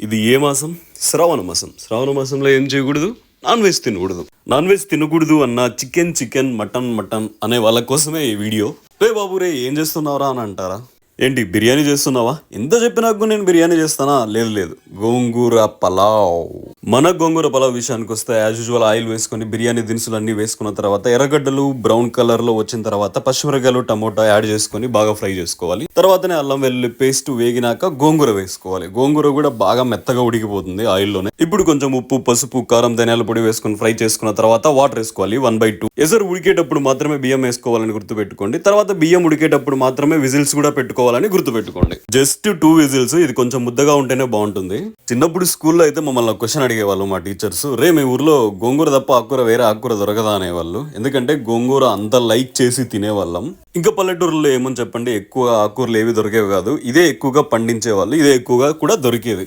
ఇది ఏ మాసం? శ్రావణ మాసం. శ్రావణ మాసంలో ఏం చేయకూడదు? నాన్ వెజ్ తినకూడదు. నాన్ వెజ్ తినకూడదు అన్న చికెన్ చికెన్ మటన్ మటన్ అనే వాళ్ళ కోసమే ఈ వీడియో. రే బాబు రే ఏం చేస్తున్నావురా అని అంటారా? ఏంటి బిర్యానీ చేస్తున్నావా? ఎంత చెప్పినా కూడా నేను బిర్యానీ చేస్తానా? లేదు లేదు. గోంగూర పలావ్. మన గోంగూర పలావ్ విషయానికి వస్తే యాజ్ యూజువల్ ఆయిల్ వేసుకొని బిర్యానీ దినుసులు అన్ని వేసుకున్న తర్వాత ఎర్రగడ్డలు బ్రౌన్ కలర్లో వచ్చిన తర్వాత పచ్చిమిరకాయలు టమోటా యాడ్ చేసుకొని బాగా ఫ్రై చేసుకోవాలి. తర్వాతనే అల్లం వెల్లుల్లి పేస్ట్ వేగినాక గోంగూర వేసుకోవాలి. గోంగూర కూడా బాగా మెత్తగా ఉడికిపోతుంది ఆయిల్లోనే. ఇప్పుడు కొంచెం ఉప్పు పసుపు కారం ధనియాల పొడి వేసుకొని ఫ్రై చేసుకున్న తర్వాత వాటర్ వేసుకోవాలి వన్ బై టూ ఎసరు ఉడికేటప్పుడు మాత్రమే బియ్యం వేసుకోవాలని గుర్తుపెట్టుకోండి. తర్వాత బియ్యం ఉడికేటప్పుడు మాత్రమే విజిల్స్ కూడా పెట్టుకోవాలని గుర్తుపెట్టుకోండి. జస్ట్ టూ విజిల్స్ ఇది కొంచెం ముద్దగా ఉంటేనే బాగుంటుంది. చిన్నప్పుడు స్కూల్లో అయితే మమ్మల్ని క్వశ్చన్ అడిగేవాళ్ళు మా టీచర్స్ రే మీ ఊర్లో గోంగూర తప్ప ఆకుకూర వేరే ఆకుకూర దొరకదా అనేవాళ్ళు. ఎందుకంటే గోంగూర అంత లైక్ చేసి తినేవాళ్ళం. ఇంకా పల్లెటూరులో ఏమని చెప్పండి ఎక్కువ ఆకుకూరలు ఏవి దొరికేవి కాదు ఇదే ఎక్కువగా పండించేవాళ్ళు ఇదే ఎక్కువగా కూడా దొరికేది